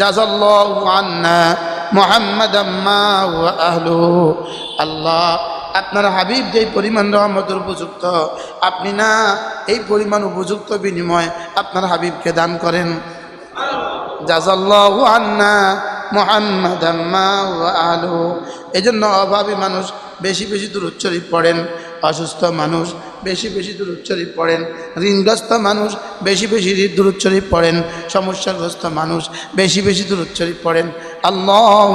জাজাল্লাহু আন্না মুহাম্মাদাম মা ওয়া আহলুহু আল্লাহ, আপনার হাবিব যেই পরিমাণ রহমতের উপযুক্ত, আপনি না এই পরিমাণ উপযুক্ত বিনিময় আপনার হাবিবকে দান করেন। জাজাল্লাহু আন্না মুহাম্মাদাম মা ওয়া আহলুহু এই জন্য অভাবী মানুষ বেশি বেশি দূর উচ্চরিত পড়েন। অসুস্থ মানুষ, বেশি বেশি দুরুচ্চরিত পড়েন। ঋণগ্রস্ত মানুষ, বেশি বেশি দুরুচ্চরিত পড়েন। সমস্যাগ্রস্ত মানুষ, বেশি বেশি দুরুচ্চরিত পড়েন। আল্লাহ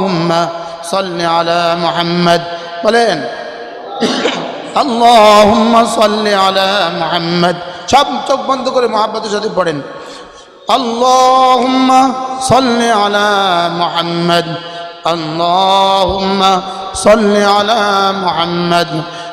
সাল্লি আলা মোহাম্মদ। বলেন আল্লাহ সাল্লি আলা মোহাম্মদ। সব চোখ বন্ধ করে মহাব্বতের সাথে পড়েন। আল্লাহ সাল্লি আলা মোহাম্মদ। আল্লাহ সাল্লি আলা মোহাম্মদ।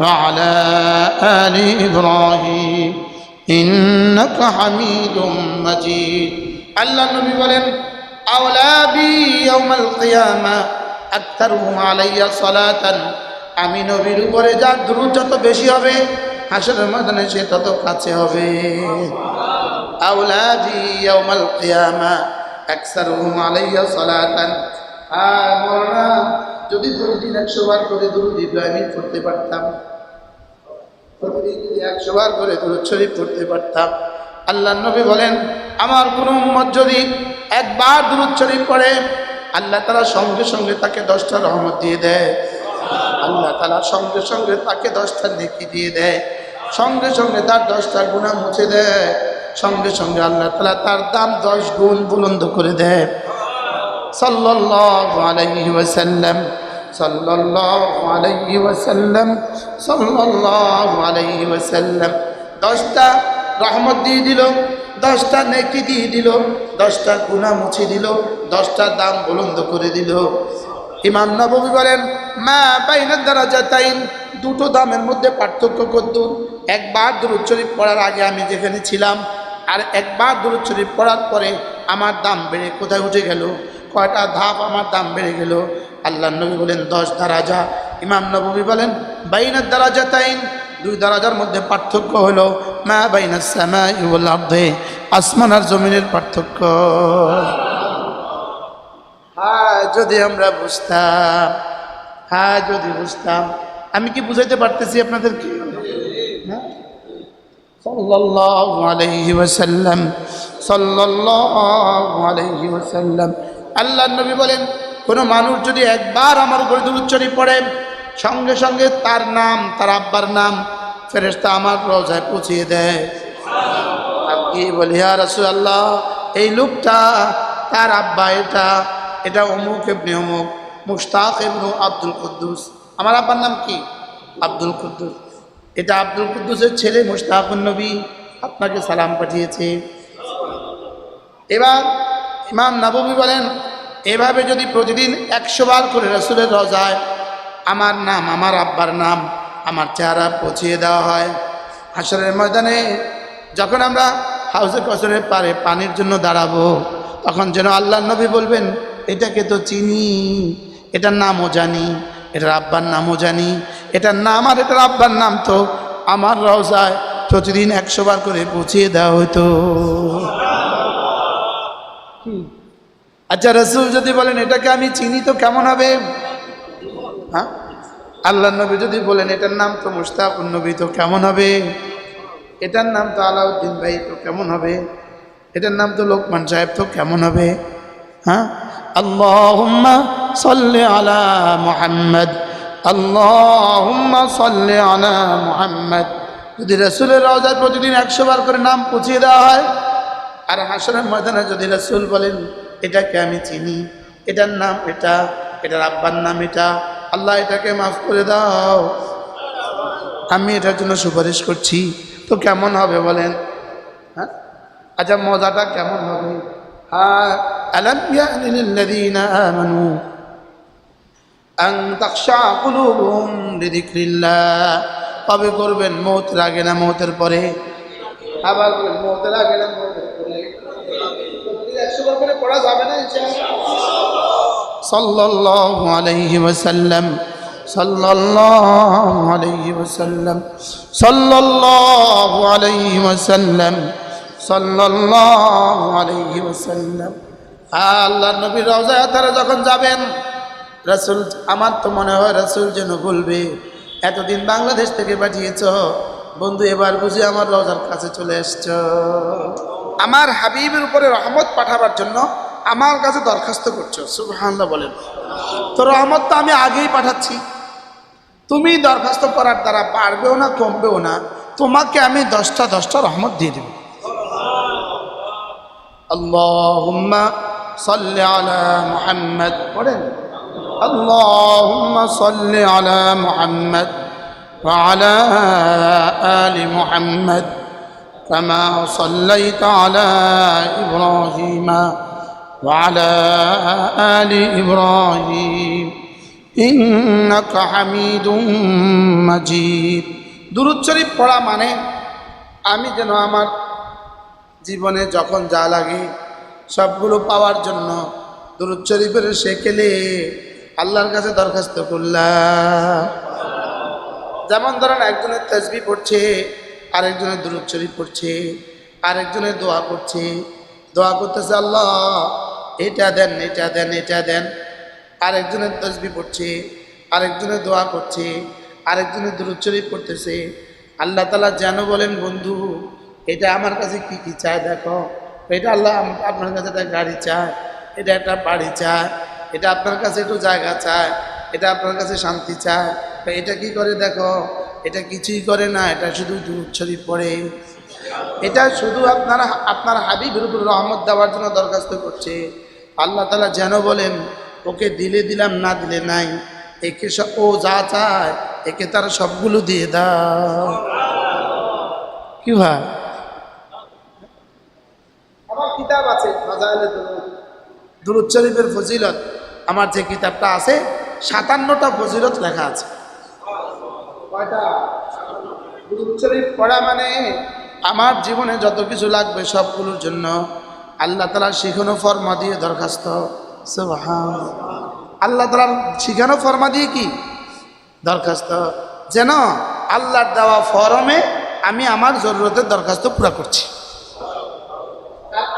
وعلى آل إبراهيم إنك حميد مجيد الله النبي বলেন أولابي يوم القيامة أكثرهم علي صلاة আমি নবীর উপরে যার দ্রুত যত বেশি হবে হাসরের ময়দানে সে তত কাছে হবে আউলাদি ইয়াউমাল কিয়ামা আকসারুহুম আলাইয়া সালাতান আর মরনা যদি প্রতিদিন একশো বার করে দুরুদ ইব্রাহিম পড়তে পারতাম প্রতিদিন একশো বার করে দুরুদ শরীফ পড়তে পারতাম আল্লাহ নবী বলেন, আমার কোনো উম্মত যদি একবার দুরুদ শরীফ পড়ে, আল্লাহ তারা সঙ্গে সঙ্গে তাকে দশটা রহমত দিয়ে দেয়। আল্লাহ তালা সঙ্গে সঙ্গে তাকে দশটা নেকি দিয়ে দেয়। সঙ্গে সঙ্গে তার দশটা গুণা মুছে দেয়। সঙ্গে সঙ্গে আল্লাহ তালা তার দাম দশ গুণ বুলন্দ করে দেয়। সাল্লাল্লাহু আলাইহি ওয়াসাল্লাম, সাল্লাল্লাহু আলাইহি ওয়াসাল্লাম, সাল্লাল্লাহু আলাইহি ওয়াসাল্লাম। দশটা রহমত দিয়ে দিল, দশটা নেকি দিয়ে দিল, দশটা গুণা মুছে দিল, দশটা দাম বুলন্দ করে দিল। ইমাম নবী বলেন, মা বাইনের দ্বারা যাতাইন দুটো দামের মধ্যে পার্থক্য করত। একবার দুরুদ শরীফ পড়ার আগে আমি যেখানে ছিলাম, আর একবার দুরুদ শরীফ পড়ার পরে আমার দাম বেড়ে কোথায় উঠে গেল? কয়টা ধাপ আমার দাম বেড়ে গেল। আল্লাহ নবী বলেন, দশ দারাজা। ইমাম নবী বলেন বাইনের দ্বারা যাতাইন দুই দারাজার মধ্যে পার্থক্য হলো, মা বাইনার শ্যামা ইউল আর্ধে আসমান আর জমিনের পার্থক্য। হ্যাঁ যদি আমরা বুঝতাম হ্যাঁ যদি বুঝতাম। আমি কি বুঝাইতে পারতেছি আপনাদেরকে? সাল্লাল্লাহু আলাইহি ওয়াসাল্লাম, সাল্লাল্লাহু আলাইহি ওয়াসাল্লাম। আল্লাহ নবী বলেন, কোনো মানুষ যদি একবার আমার উপরে দুরুচ্চরি পড়ে, সঙ্গে সঙ্গে তার নাম, তার আব্বার নাম ফেরেশতা আমার রোজায় পৌঁছিয়ে দেয়। আপনি বলি আর রাসূল আল্লাহ এই লোকটা, তার আব্বা এটা এটা অমুক এমনি অমুক, মুশতাক এমনু আব্দুল কুদ্দুস। আমার আব্বার নাম কি? আব্দুল কুদ্দুস। এটা আব্দুল কুদ্দুসের ছেলে, মুশতাকুন নবী, আপনাকে সালাম পাঠিয়েছে। এবার ইমাম নবমী বলেন, এভাবে যদি প্রতিদিন একশো বার করে রসুলের রজায় আমার নাম, আমার আব্বার নাম, আমার চেহারা পচিয়ে দেওয়া হয়। হাসরের ময়দানে যখন আমরা হাউসে কসরের পারে পানির জন্য দাঁড়াবো, তখন যেন আল্লাহ নবী বলবেন, এটাকে তো চিনি, এটার নামও জানি, এটার আব্বার নামও জানি, এটার নাম আর এটার আব্বার নাম তো আমার রওজায় প্রতিদিন একশো বার করে পৌঁছিয়ে দেওয়া হতো আচ্ছা রসুল যদি বলেন, এটাকে আমি চিনি তো কেমন হবে? হ্যাঁ? আল্লাহ নবী যদি বলেন, এটার নাম তো মুস্তাকুর নবী তো কেমন হবে? এটার নাম তো আলাউদ্দিন ভাই তো কেমন হবে? এটার নাম তো লোকমান সাহেব তো কেমন হবে? হ্যাঁ? আল্লাহুম্মা সাল্লি আলা মুহাম্মদ। আল্লাহুম্মা সাল্লি আলা মুহাম্মদ। যদি রসুলের রওজায় প্রতিদিন একশো বার করে নাম পুছিয়ে দেওয়া হয়, আর হাসনের ময়দানে যদি রসুল বলেন এটাকে আমি চিনি। এটার নাম এটা, এটার আব্বার নাম এটা। আল্লাহ এটাকে মাফ করে দাও। আমি এটার জন্য সুপারিশ করছি। তো কেমন হবে বলেন? হ্যাঁ? আচ্ছা মজাটা কেমন হবে? হ্যাঁ কবে করবেন মৌতের আগে না মৌতের পরে? আবার মৌতের আগে না করে যাবে না সাল্লাল্লাহু আলাইহি ওয়াসাল্লাম, সাল্লাল্লাহু আলাইহি ওয়াসাল্লাম, সাল্লাল্লাহু আলাইহি ওয়াসাল্লাম, সাল্লাল্লাহু আলাইহি ওয়াসাল্লাম। আল্লাহ নবীর রওজায় তারা যখন যাবেন, রাসূল, আমার তো মনে হয় রাসূল যেন বলবে, এতদিন বাংলাদেশ থেকে পাঠিয়েছ, বন্ধু এবার বুঝি আমার রওজার কাছে চলে এসছ। আমার হাবিবের উপরে রহমত পাঠাবার জন্য আমার কাছে দরখাস্ত করছ। সুবহানাল্লাহ বলেন। তো রহমত তো আমি আগেই পাঠাচ্ছি। তুমি দরখাস্ত করার দ্বারা পারবেও না, কমবেও না। তোমাকে আমি দশটা দশটা রহমত দিয়ে দেব। আল্লাহ সাল্লি আলা মুহাম্মদ। পড়েন? আলা আলা আলি মুহাম্মদ। كما صليت على إبراهيم وعلى آل إبراهيم إنك حميد مجيد দুরুদ শরীফ পড়া মানে আমি যেন আমার জীবনে যখন যা লাগে সবগুলো পাওয়ার জন্য দুরুদ শরীফের সেকেলে আল্লাহর কাছে দরখাস্ত করলাম যেমন ধরেন একজনের তসবি পড়ছে আরেকজনের দুরুদ শরীফ পড়ছে, আরেকজনের দোয়া করছে। দোয়া করতেছে, আল্লাহ, এটা দেন এটা দেন এটা দেন। আরেকজনের তসবি পড়ছে, আরেকজনের দোয়া করছে, আরেকজনের দুরুদ শরীফ পড়তেছে। আল্লাহ তালা যেন বলেন, বন্ধু, এটা আমার কাছে কি কি চায় দেখো। এটা আল্লাহ আপনার কাছে একটা গাড়ি চায়, এটা একটা বাড়ি চায়, এটা আপনার কাছে একটু জায়গা চায়, এটা আপনার কাছে শান্তি চায়। এটা কি করে দেখো? এটা কিছুই করে না, এটা শুধু দুরুদ পড়ে। এটা শুধু আপনার আপনার হাবিবের উপর রহমত দেওয়ার জন্য দরখাস্ত করছে। আল্লাহ তালা যেন বলেন, ওকে দিলে দিলাম, না দিলে নাই। একে সব ও যা চায়, একে তারা সবগুলো দিয়ে দাও। কি ভাই? আমার কিতাব আছে দুরুদ। ফজিলত, আমার যে কিতাবটা আছে, সাতান্নটা ফজিলত লেখা আছে। কয়টা? শরীফ পড়া মানে আমার জীবনে যত কিছু লাগবে সবগুলোর জন্য আল্লাহ তালা শিখানো ফর্মা দিয়ে দরখাস্ত। আল্লাহ তালার শিখানো ফর্মা দিয়ে কি? দরখাস্ত। যেন আল্লাহর দেওয়া ফরমে আমি আমার জরুরতের দরখাস্ত পুরা করছি।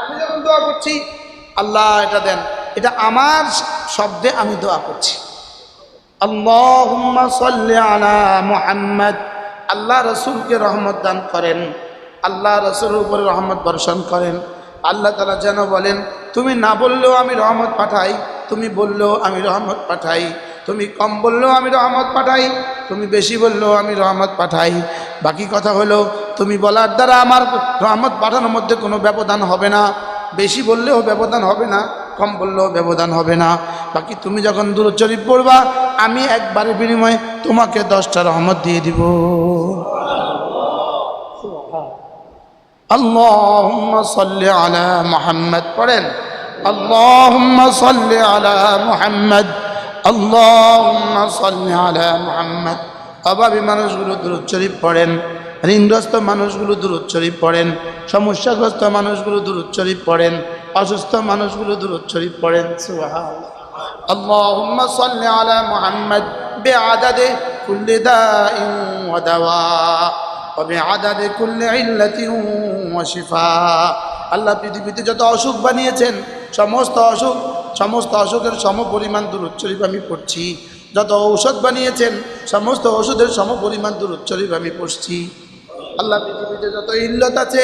আমি যখন দোয়া করছি, আল্লাহ এটা দেন। এটা আমার শব্দে আমি দোয়া করছি। মুহাম্মদ। আল্লাহ রসুলকে রহমত দান করেন। আল্লাহ রসুলের উপরে রহমত বর্ষণ করেন। আল্লাহ তালা যেন বলেন, তুমি না বললেও আমি রহমত পাঠাই, তুমি বললেও আমি রহমত পাঠাই, তুমি কম বললেও আমি রহমত পাঠাই, তুমি বেশি বললেও আমি রহমত পাঠাই। বাকি কথা হলো, তুমি বলার দ্বারা আমার রহমত পাঠানোর মধ্যে কোনো ব্যবধান হবে না। বেশি বললেও ব্যবধান হবে না। কম বললেও ব্যবধান হবে না। বাকি তুমি যখন দূরচরিত পড়বা, আমি একবারের বিনিময়ে তোমাকে দশটা রহমত দিয়ে দিব। পড়েন। মানুষগুলো পড়েন। মানুষগুলো পড়েন। সমস্যাগ্রস্ত মানুষগুলো দূরত পড়েন। অসুস্থ মানুষগুলো দূরত শরীফ পড়েন সুবহানাল্লাহ اللهم صل على محمد بعدد كل داء ودواء وبعدد كل علة وشفاء আল্লাহ পৃথিবীতে যত অসুখ বানিয়েছেন সমস্ত অসুখ সমস্ত অসুখের সম পরিমাণ দূরত শরীফ আমি পড়ছি যত ঔষধ বানিয়েছেন সমস্ত ওষুধের সম পরিমাণ দূরত শরীফ আমি পড়ছি আল্লাহ পৃথিবীতে যত ইল্লত আছে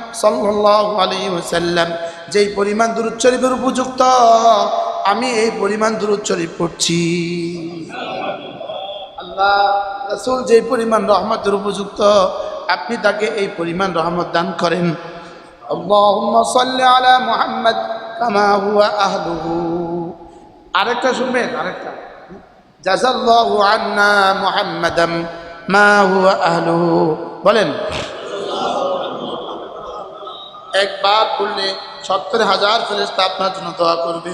সাল্লাহ আলী ওসাল্লাম যেই পরিমাণ দূর শরীফের উপযুক্ত, আমি এই পরিমাণ দূর শরীফ পড়ছি। আল্লাহ রসুল যেই পরিমাণ রহমতের উপযুক্ত, আপনি তাকে এই পরিমাণ রহমত দান করেন। আরেকটা শুনবেন, আরেকটা। জাজাল্লাহু আন্না মুহাম্মাদাম মা হুয়া আহলুহু। বলেন একবার বললে, সত্তর হাজার ফেরেস্তা আপনার জন্য দোয়া করবে।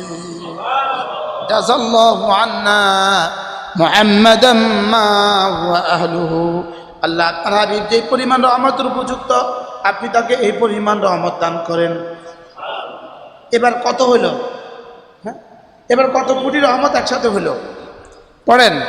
আল্লাহ আপনার যে পরিমাণ রহমতের উপযুক্ত, আপনি তাকে এই পরিমাণ রহমত দান করেন। এবার কত হইল হ্যাঁ? এবার কত কোটি রহমত একসাথে হইল পড়েন।